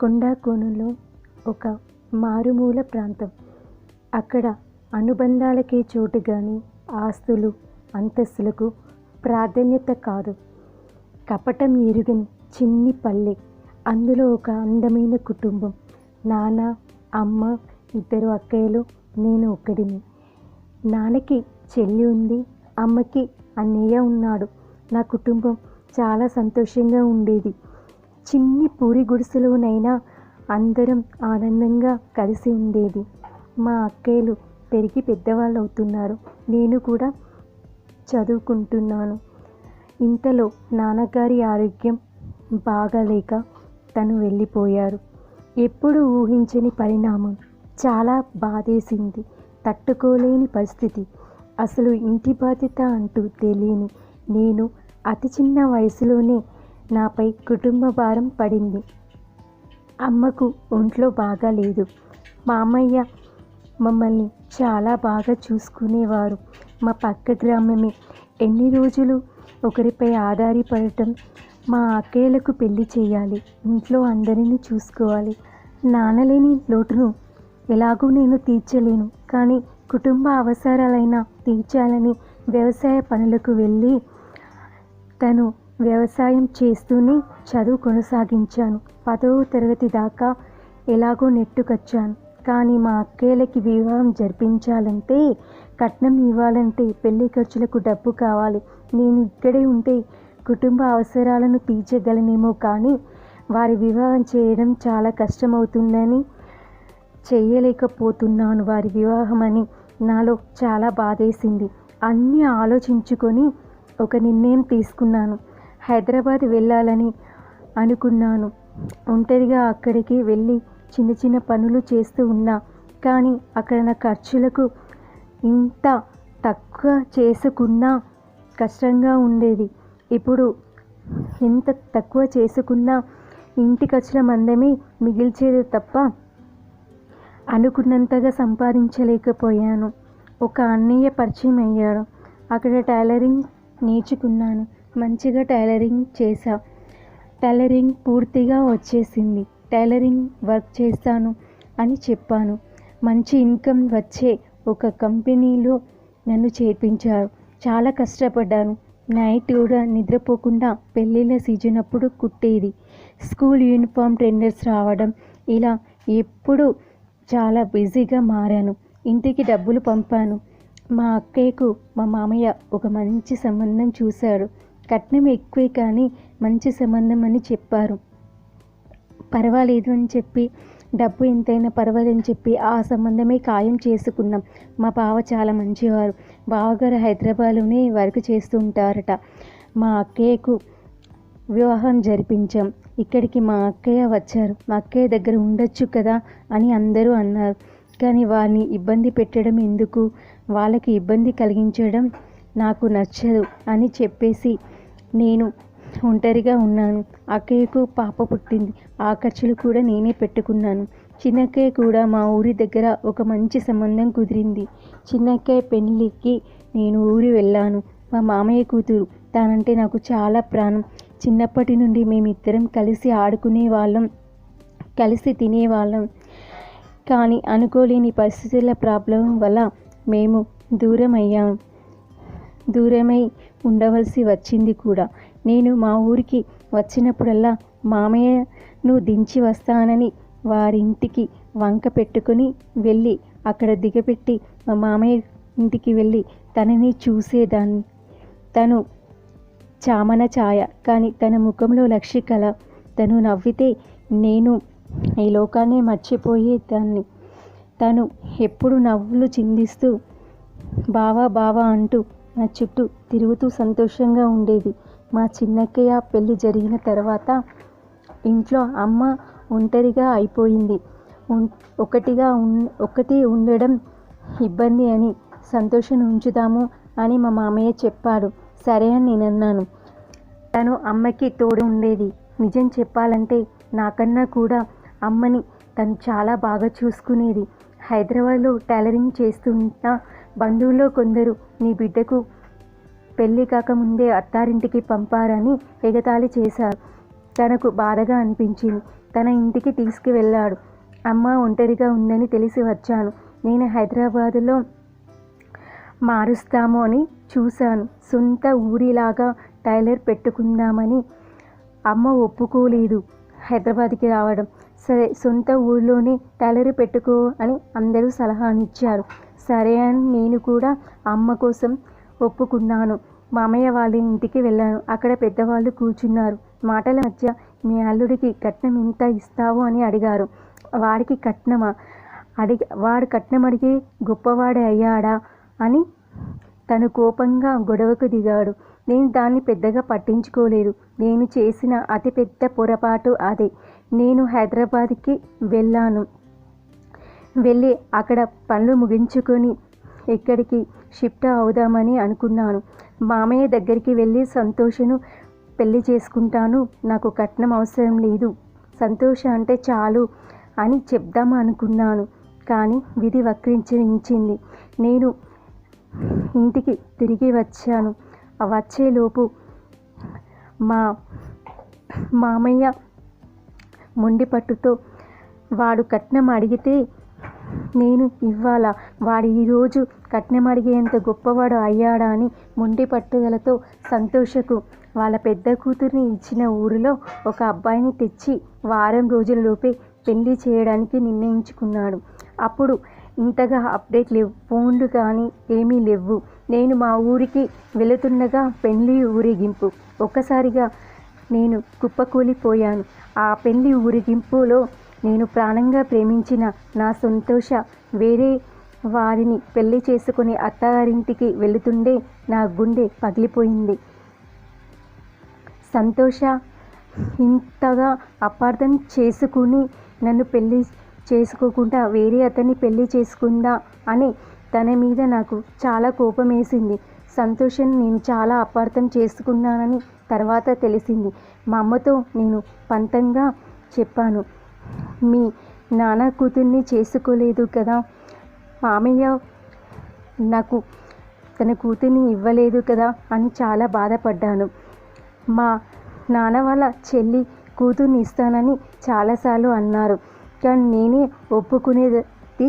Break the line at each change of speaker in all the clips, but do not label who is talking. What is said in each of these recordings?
కొండాకోణంలో ఒక మారుమూల ప్రాంతం. అక్కడ అనుబంధాలకే చోటు కానీ ఆస్తులు, అంతస్తులకు ప్రాధాన్యత కాదు. కపటం ఎరుగని చిన్ని పల్లె. అందులో ఒక అందమైన కుటుంబం. నాన్న, అమ్మ, ఇద్దరు అక్కయ్యలు, నేను ఒక్కడిని. నాన్నకి చెల్లి ఉంది. అమ్మకి అన్నయ్య ఉన్నాడు. నా కుటుంబం చాలా సంతోషంగా ఉండేది. చిన్ని పూరి గుడిసెలోనైనా అందరం ఆనందంగా కలిసి ఉండేది. మా అక్కయ్యలు పెరిగి పెద్దవాళ్ళు అవుతున్నారు నేను కూడా చదువుకుంటున్నాను. ఇంతలో నాన్నగారి ఆరోగ్యం బాగాలేక తను వెళ్ళిపోయారు. ఎప్పుడు ఊహించని పరిణామం. చాలా బాధేసింది. తట్టుకోలేని పరిస్థితి. అసలు ఇంటి బాధ్యత అంటూ తెలియని నేను అతి చిన్న వయసులోనే నాపై కుటుంబ భారం పడింది. అమ్మకు ఒంట్లో బాగాలేదు. మామయ్య మమ్మల్ని చాలా బాగా చూసుకునేవారు. మా పక్క గ్రామమే. ఎన్ని రోజులు ఒకరిపై ఆధారపడటం. మా అక్కయ్యలకు పెళ్ళి చేయాలి ఇంట్లో అందరినీ చూసుకోవాలి. నాన్న లేని లోటును ఎలాగూ నేను తీర్చలేను. కానీ కుటుంబ అవసరాలైనా తీర్చాలని వ్యవసాయ పనులకు వెళ్ళి తను వ్యవసాయం చేస్తూనే చదువు కొనసాగించాను. పదవ తరగతి దాకా ఎలాగో నెట్టుకొచ్చాను. కానీ మా అక్కేలకి వివాహం జరిపించాలంటే, కట్నం ఇవ్వాలంటే పెళ్ళి ఖర్చులకు డబ్బు కావాలి. నేను ఇక్కడే ఉంటే కుటుంబ అవసరాలను తీర్చగలనేమో కానీ వారి వివాహం చేయడం చాలా కష్టమవుతుందని చేయలేకపోతున్నాను వారి వివాహమని నాలో చాలా బాధేసింది. అన్నీ ఆలోచించుకొని ఒక నిర్ణయం తీసుకున్నాను. హైదరాబాద్ వెళ్ళాలని అనుకున్నాను. ఒంటరిగా అక్కడికి వెళ్ళి చిన్న చిన్న పనులు చేస్తూ ఉన్నా. కానీ అక్కడ నా ఖర్చులకు ఇంత తక్కువ చేసుకున్నా కష్టంగా ఉండేది. ఇప్పుడు ఎంత తక్కువ చేసుకున్నా ఇంటి ఖర్చుల మందమే మిగిల్చేది తప్ప అనుకున్నంతగా సంపాదించలేకపోయాను. ఒక అన్నయ్య పరిచయం అయ్యాడు. అక్కడ టైలరింగ్ నేర్చుకున్నాను. మంచిగా టైలరింగ్ చేశా. టైలరింగ్ పూర్తిగా వచ్చేసింది. టైలరింగ్ వర్క్ చేస్తాను అని చెప్పాను. మంచి ఇన్కమ్ వచ్చే ఒక కంపెనీలో నన్ను చేర్పించారు. చాలా కష్టపడ్డాను. నైట్ కూడా నిద్రపోకుండా పెళ్ళిళ్ళ సీజన్ అప్పుడు కుట్టేది. స్కూల్ యూనిఫామ్ టెండర్స్ రావడం ఇలా ఎప్పుడు చాలా బిజీగా మారాను. ఇంటికి డబ్బులు పంపాను. మా అక్కయ్యకు మా మామయ్య ఒక మంచి సంబంధం చూశాడు. కట్నం ఎక్కువే కానీ మంచి సంబంధం అని చెప్పారు. పర్వాలేదు అని చెప్పి డబ్బు ఎంతైనా పర్వాలేదని చెప్పి ఆ సంబంధమే ఖాయం చేసుకున్నాం. మా బావ చాలా మంచివారు. బావగారు హైదరాబాద్లోనే వర్క్ చేస్తూ ఉంటారట. మా అక్కయ్యకు వివాహం జరిపించాం. ఇక్కడికి మా అక్కయ్య వచ్చారు. మా అక్కయ్య దగ్గర ఉండొచ్చు కదా అని అందరూ అన్నారు. కానీ వారిని ఇబ్బంది పెట్టడం ఎందుకు? వాళ్ళకి ఇబ్బంది కలిగించడం నాకు నచ్చదు అని చెప్పేసి నేను ఒంటరిగా ఉన్నాను. అక్కయ్యకు పాప పుట్టింది. ఆ ఖర్చులు కూడా నేనే పెట్టుకున్నాను. చిన్నక్కయ్య కూడా మా ఊరి దగ్గర ఒక మంచి సంబంధం కుదిరింది. చిన్నక్కయ్య పెళ్ళికి నేను ఊరి వెళ్ళాను. మా మామయ్య కూతురు. తనంటే నాకు చాలా ప్రాణం. చిన్నప్పటి నుండి మేమిద్దరం కలిసి ఆడుకునేవాళ్ళం. కలిసి తినేవాళ్ళం. కానీ అనుకోలేని పరిస్థితుల ప్రాబ్లం వల్ల మేము దూరం అయ్యాం దూరమై ఉండవలసి వచ్చింది కూడా. నేను మా ఊరికి వచ్చినప్పుడల్లా మామయ్యను దించి వస్తానని వారింటికి వంక పెట్టుకుని వెళ్ళి అక్కడ దిగపెట్టి మా మామయ్య ఇంటికి వెళ్ళి తనని చూసేదాన్ని. తను చామన ఛాయ. కానీ తన ముఖంలో లక్ష్యకళ. తను నవ్వితే నేను ఈ లోకాన్నే మర్చిపోయేదాన్ని. తను ఎప్పుడు నవ్వులు చిందిస్తూ బావా బావా అంటూ నా చుట్టూ తిరుగుతూ సంతోషంగా ఉండేది. మా చిన్నక్కయ్య పెళ్ళి జరిగిన తర్వాత ఇంట్లో అమ్మ ఒంటరిగా అయిపోయింది. ఒకటిగా ఒకటి ఉండడం ఇబ్బంది అని సంతోషం ఉంచుదాము అని మా మామయ్య చెప్పాడు. సరే అని నేనన్నాను. తను అమ్మకి తోడు ఉండేది. నిజం చెప్పాలంటే నాకన్నా కూడా అమ్మని తను చాలా బాగా చూసుకునేది. హైదరాబాద్లో టైలరింగ్ చేస్తున్న బంధువుల్లో కొందరు నీ బిడ్డకు పెళ్ళి కాకముందే అత్తారింటికి పంపారని ఎగతాళి చేశారు. తనకు బాధగా అనిపించింది. తన ఇంటికి తీసుకువెళ్ళాడు. అమ్మ ఒంటరిగా ఉందని తెలిసి వచ్చాను. నేను హైదరాబాదులో మారుస్తాము అని చూశాను. సొంత ఊరిలాగా టైలర్ పెట్టుకుందామని అమ్మ ఒప్పుకోలేదు. హైదరాబాద్కి రావడం సరే సొంత ఊళ్ళోనే టైలర్ పెట్టుకో అని అందరూ సలహానిచ్చారు సరే అని నేను కూడా అమ్మ కోసం ఒప్పుకున్నాను. మామయ్య వాళ్ళ ఇంటికి వెళ్ళాను. అక్కడ పెద్దవాళ్ళు కూర్చున్నారు. మాటల మధ్య మీ అల్లుడికి కట్నం ఎంత ఇస్తావు అని అడిగారు. వాడికి కట్నమా? అడిగి వాడు కట్నం అడిగి గొప్పవాడే అయ్యాడా అని తను కోపంగా గొడవకు దిగాడు. నేను దాన్ని పెద్దగా పట్టించుకోలేదు. నేను చేసిన అతిపెద్ద పొరపాటు అదే. నేను హైదరాబాద్కి వెళ్ళాను. వెళ్ళి అక్కడ పనులు ముగించుకొని ఇక్కడికి షిఫ్ట్ అవుదామని అనుకున్నాను. మామయ్య దగ్గరికి వెళ్ళి సంతోషను పెళ్ళి చేసుకుంటాను. నాకు కట్నం అవసరం లేదు. సంతోష అంటే చాలు అని చెప్దాం అనుకున్నాను. కానీ విధి వక్రించింది నేను ఇంటికి తిరిగి వచ్చాను. వచ్చేలోపు మా మామయ్య మొండి పట్టుతో వాడు కట్నం అడిగితే నేను ఇవ్వాలా వాడు ఈరోజు కట్నం అడిగేంత గొప్పవాడు అయ్యాడా అని మొండి పట్టుదలతో సంతోషకు వాళ్ళ పెద్ద కూతుర్ని ఇచ్చిన ఊరిలో ఒక అబ్బాయిని తెచ్చి వారం రోజులలోపే పెళ్ళి చేయడానికి నిర్ణయించుకున్నాడు. అప్పుడు ఇంతగా అప్డేట్ లేవు. ఫోన్లు కానీ ఏమీ లేవు. నేను మా ఊరికి వెళుతుండగా పెళ్ళి ఊరేగింపు. ఒక్కసారిగా నేను కుప్పకూలిపోయాను. ఆ పెళ్ళి ఊరేగింపులో నేను ప్రాణంగా ప్రేమించిన నా సంతోష వేరే వారిని పెళ్ళి చేసుకుని అత్తగారింటికి వెళుతుండే నా గుండె పగిలిపోయింది. సంతోష ఇంతగా అపార్థం చేసుకుని నన్ను పెళ్ళి చేసుకోకుండా వేరే అతన్ని పెళ్ళి చేసుకుందా అని తన మీద నాకు చాలా కోపం వేసింది సంతోషం నేను చాలా అపార్థం చేసుకున్నానని తర్వాత తెలిసింది. మా అమ్మతో నేను పంతంగా చెప్పాను. మీ నాన్న కూతుర్ని చేసుకోలేదు కదా. మామయ్య నాకు తన కూతుర్ని ఇవ్వలేదు కదా అని చాలా బాధపడ్డాను. మా నాన్న వాళ్ళ చెల్లి కూతుర్ని ఇస్తానని చాలాసార్లు అన్నారు. కానీ నేనే ఒప్పుకునేది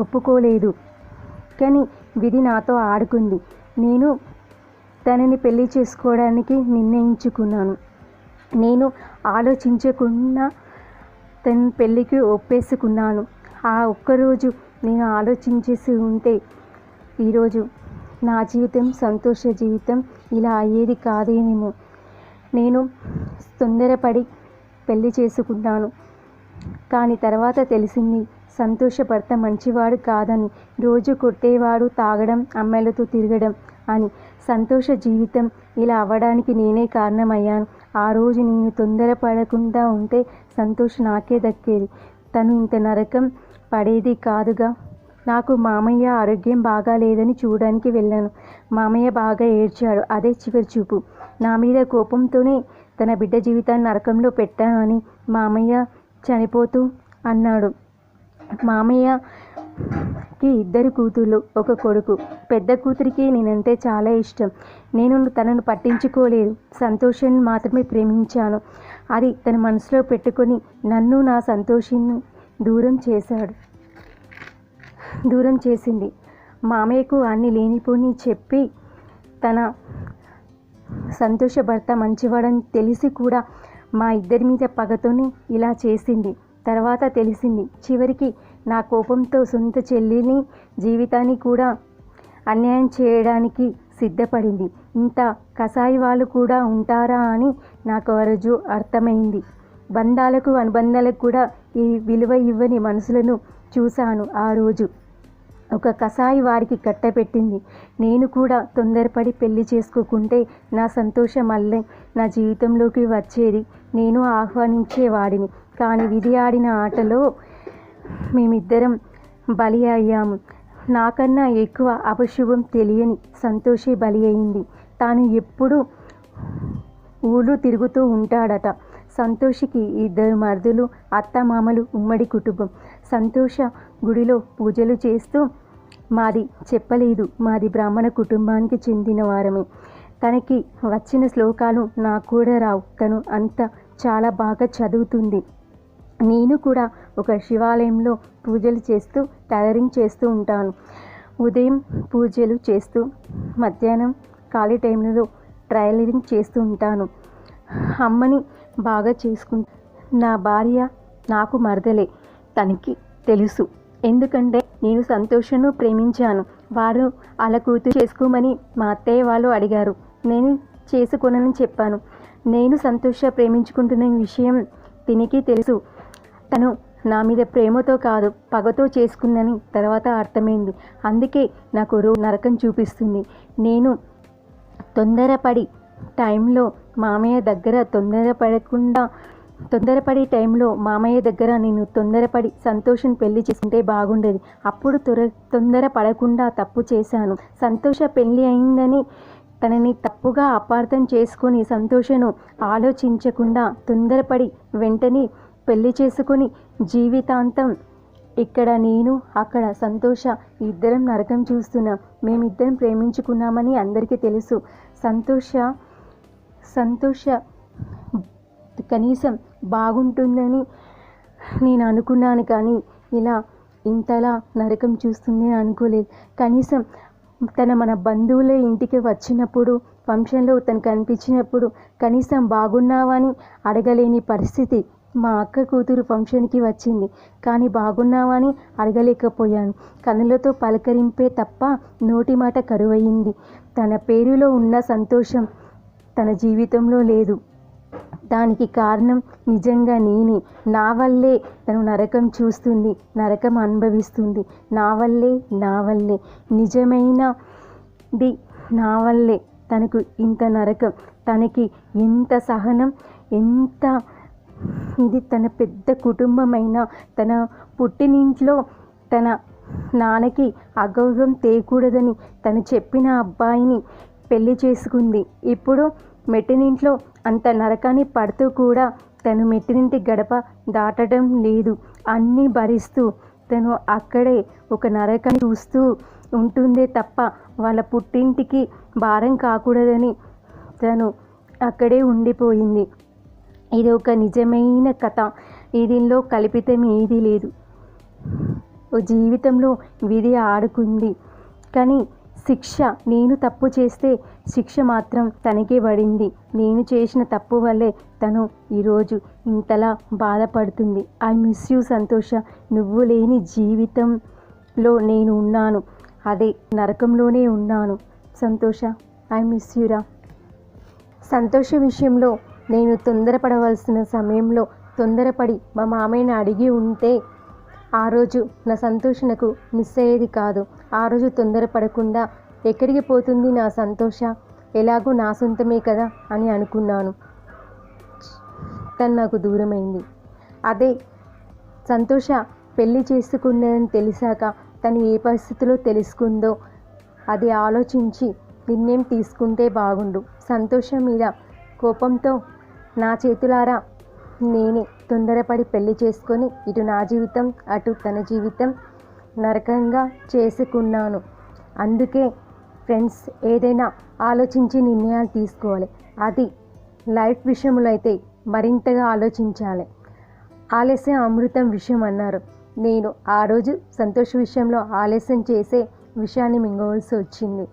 ఒప్పుకోలేదు. కానీ విధి నాతో ఆడుకుంది. నేను తనని పెళ్ళి చేసుకోవడానికి నిర్ణయించుకున్నాను. నేను ఆలోచించకుండా తన పెళ్ళికి ఒప్పేసుకున్నాను. ఆ ఒక్కరోజు నేను ఆలోచించేసి ఉంటే ఈరోజు నా జీవితం సంతోష జీవితం ఇలా అయ్యేది కాదేనేమో నేను తొందరపడి పెళ్ళి చేసుకున్నాను. కానీ తర్వాత తెలిసింది సంతోష భర్త మంచివాడు కాదని రోజు కొట్టేవాడు తాగడం అమ్మాయిలతో తిరగడం అని. సంతోష జీవితం ఇలా అవ్వడానికి నేనే కారణమయ్యాను. ఆ రోజు నేను తొందరపడకుండా ఉంటే సంతోష్ నాకే దక్కేది. తను ఇంత నరకం పడేది కాదుగా. నాకు మామయ్య ఆరోగ్యం బాగాలేదని చూడడానికి వెళ్ళాను. మామయ్య బాగా ఏడ్చాడు. అదే చివరి చూపు. నా మీద కోపంతోనే తన బిడ్డ జీవితాన్ని నరకంలో పెట్టానని మామయ్య చనిపోతూ అన్నాడు. మామయ్యకి ఇద్దరు కూతుళ్ళు ఒక కొడుకు. పెద్ద కూతురికి నేనంటే చాలా ఇష్టం. నేను తనను పట్టించుకోలేదు. సంతోషాన్ని మాత్రమే ప్రేమించాను. అది తన మనసులో పెట్టుకొని నన్ను నా సంతోషాన్ని దూరం చేశాడు. దూరం చేసింది. మామయ్యకు అన్ని లేనిపోని చెప్పి తన సంతోష భర్త మంచివాడని తెలిసి కూడా మా ఇద్దరి మీద పగతోనే ఇలా చేసింది. తర్వాత తెలిసింది చివరికి నా కోపంతో సొంత చెల్లిని జీవితాన్ని కూడా అన్యాయం చేయడానికి సిద్ధపడింది. ఇంత కసాయి వాళ్ళు కూడా ఉంటారా అని నాకు ఆ రోజు అర్థమైంది. బంధాలకు అనుబంధాలకు కూడా ఈ విలువ ఇవ్వని మనసులను చూశాను ఆ రోజు. ఒక కసాయి వారికి కట్టపెట్టింది నేను కూడా తొందరపడి పెళ్ళి చేసుకోకుంటే నా సంతోషం అల్లే నా జీవితంలోకి వచ్చేది. నేను ఆహ్వానించేవాడిని కానీ విధి ఆడిన ఆటలో మేమిద్దరం బలి అయ్యాము. నాకన్నా ఎక్కువ అపశుభం తెలియని సంతోషి బలి అయింది. తాను ఎప్పుడు ఊళ్ళు తిరుగుతూ ఉంటాడట. సంతోషికి ఇద్దరు మరుదులు అత్తమామలు ఉమ్మడి కుటుంబం. సంతోష గుడిలో పూజలు చేస్తూ మాది చెప్పలేదు మాది బ్రాహ్మణ కుటుంబానికి చెందిన వారమే. తనకి వచ్చిన శ్లోకాలు నాకు కూడా రావు తను అంత చాలా బాగా చదువుతుంది. నేను కూడా ఒక శివాలయంలో పూజలు చేస్తూ టైలరింగ్ చేస్తూ ఉంటాను. ఉదయం పూజలు చేస్తూ మధ్యాహ్నం ఖాళీ టైంలో ట్రైలరింగ్ చేస్తూ ఉంటాను. అమ్మని బాగా చేసుకు నా భార్య నాకు మరదలే. తనకి తెలుసు. ఎందుకంటే నేను సంతోషను ప్రేమించాను. వారు అలా కూతురు చేసుకోమని మా అత్తయ్య వాళ్ళు అడిగారు. నేను చేసుకోనని చెప్పాను. నేను సంతోష ప్రేమించుకుంటున్న విషయం తినికి తెలుసు. తను నా మీద ప్రేమతో కాదు పగతో చేసుకుందని తర్వాత అర్థమైంది. అందుకే నాకు రో నరకం చూపిస్తుంది. నేను తొందరపడి టైంలో మామయ్య దగ్గర తొందరపడకుండా తొందరపడే టైంలో మామయ్య దగ్గర నేను తొందరపడి సంతోషం పెళ్ళి చేసుకుంటే బాగుండేది. అప్పుడు తొర తొందర పడకుండా తప్పు చేశాను. సంతోష పెళ్ళి అయిందని తనని తప్పుగా అపార్థం చేసుకొని సంతోషను ఆలోచించకుండా తొందరపడి వెంటనే పెళ్ళి చేసుకొని జీవితాంతం ఇక్కడ నేను అక్కడ సంతోష ఇద్దరం నరకం చూస్తున్నాం. మేమిద్దరం ప్రేమించుకున్నామని అందరికీ తెలుసు. సంతోష సంతోష. కనీసం బాగుంటుందని నేను అనుకున్నాను కానీ ఇలా ఇంతలా నరకం చూస్తుంది అనుకోలేదు. కనీసం తన మన బంధువులే ఇంటికి వచ్చినప్పుడు ఫంక్షన్లో తను కనిపించినప్పుడు కనీసం బాగున్నావని అడగలేని పరిస్థితి మా అక్క కూతురు ఫంక్షన్కి వచ్చింది. కానీ బాగున్నావని అడగలేకపోయాను. కనులతో పలకరింపే తప్ప నోటి మాట కరువయింది తన పేరులో ఉన్న సంతోషం తన జీవితంలో లేదు. దానికి కారణం నిజంగా నేనే. నా వల్లే తను నరకం చూస్తుంది నరకం అనుభవిస్తుంది. నా వల్లే నా వల్లే. నిజమైనది నా వల్లే తనకు ఇంత నరకం. తనకి ఎంత సహనం ఎంత ఇది తన పెద్ద కుటుంబమైన తన పుట్టినింట్లో తన నాన్నకి అగౌరవం తేకూడదని తను చెప్పిన అబ్బాయిని పెళ్ళి చేసుకుంది. ఇప్పుడు మెట్టినింట్లో అంత నరకాన్ని పడుతూ కూడా తను మెట్టినింటి గడప దాటడం లేదు. అన్నీ భరిస్తూ తను అక్కడే ఒక నరకాన్ని చూస్తూ ఉంటుందే తప్ప వాళ్ళ పుట్టింటికి భారం కాకూడదని తను అక్కడే ఉండిపోయింది. ఇది ఒక నిజమైన కథ. దీనిలో కల్పితం ఏదీ లేదు. ఓ జీవితంలో విధి ఆడుకుంది. కానీ శిక్ష. నేను తప్పు చేస్తే శిక్ష మాత్రం తనకే పడింది. నేను చేసిన తప్పు వల్లే తను ఈరోజు ఇంతలా బాధపడుతుంది. ఐ మిస్ యూ సంతోష. నువ్వు లేని జీవితంలో నేను ఉన్నాను. అదే నరకంలోనే ఉన్నాను. సంతోష ఐ మిస్ యూరా సంతోష విషయంలో నేను తొందరపడవలసిన సమయంలో తొందరపడి మా మామయ్యను అడిగి ఉంటే ఆ రోజు నా సంతోషణకు మిస్ అయ్యేది కాదు. ఆ రోజు తొందరపడకుండా ఎక్కడికి పోతుంది నా సంతోష? ఎలాగో నా సొంతమే కదా అని అనుకున్నాను. తను నాకు దూరమైంది. అదే సంతోష పెళ్ళి చేసుకున్నదని తెలిసాక తను ఏ పరిస్థితిలో తెలుసుకుందో అది ఆలోచించి నిర్ణయం తీసుకుంటే బాగుండు. సంతోషం మీద కోపంతో నా చేతులారా నేనే తొందరపడి పెళ్ళి చేసుకొని ఇటు నా జీవితం అటు తన జీవితం నరకంగా చేసుకున్నాను. అందుకే ఫ్రెండ్స్ ఏదైనా ఆలోచించి నిర్ణయాలు తీసుకోవాలి. అది లైఫ్ విషయంలో అయితే మరింతగా ఆలోచించాలి. ఆలస్యం అమృతం విషయం అన్నారు. నేను ఆ రోజు సంతోష విషయంలో ఆలస్యం చేసే విషయాన్ని మింగవలసి వచ్చింది.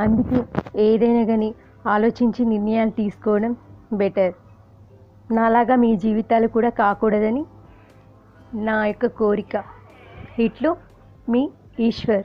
అందుకే ఏదైనా కానీ ఆలోచించి నిర్ణయాలు తీసుకోవడం బెటర్. నాలాగా మీ జీవితాలు కూడా కాకూడదని నా యొక్క కోరిక. ఇట్లు మీ ఈశ్వర్.